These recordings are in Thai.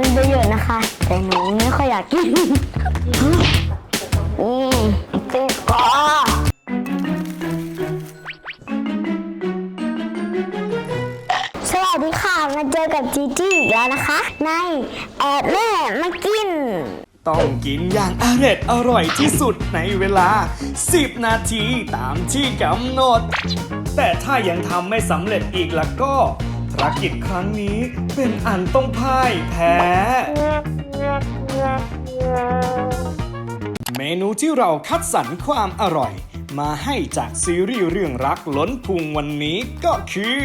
มีประโยชน์นะคะ แต่หนูไม่ค่อยอยากกินอืมติดคอสวัสดีค่ะมาเจอกับจีจี้อีกแล้วนะคะ ในแอบแม่มากิน ต้องกินอย่างอร่อยอร่อยที่สุดในเวลา 10 นาทีตามที่กำหนด แต่ถ้ายังทำไม่สำเร็จอีกแล้วก็ ภารกิจครั้งนี้เป็นอันต้องพ่ายแพ้ เมนูที่เราคัดสรรความอร่อย มาให้จากซีรีส์เรื่องรักล้นพุงวันนี้ก็คือ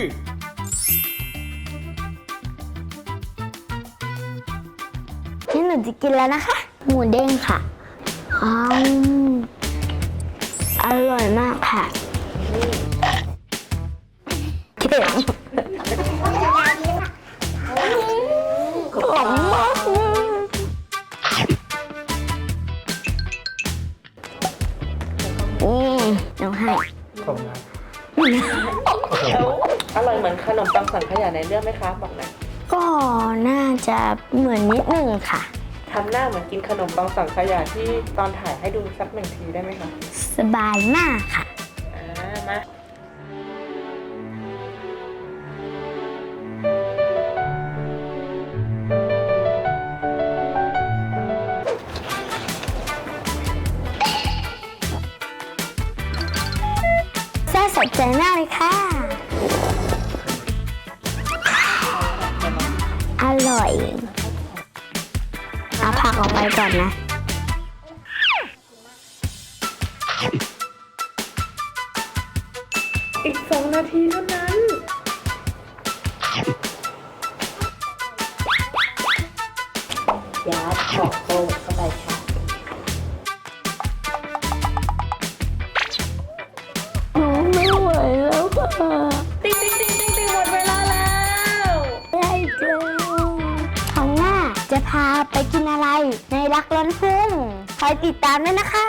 นี่หนูจะกินแล้วนะคะ หมูเด้งค่ะอืมอร่อยมากค่ะเค็มข อืมหนูให้อร่อยเหมือนขนมปังสังขยาในเรื่องไหมคะบอกหนะก็น่าจะเหมือนนิดนึงค่ะทำหน้าเหมือนกินขนมปังสังขยาที่ตอนถ่ายให้ดูสักหนึ่งทีได้ไหมคะ สบายมากค่ะ อ่า มา สดใจมากเลยค่ะ อร่อยเอาผักออกไปก่อนนะอีกสองนาทีเท่านั้น ยัดของโตเข้าไปค่ะ พาไปกินอะไรในรักล้นพุ่งคอยติดตามด้วยนะคะ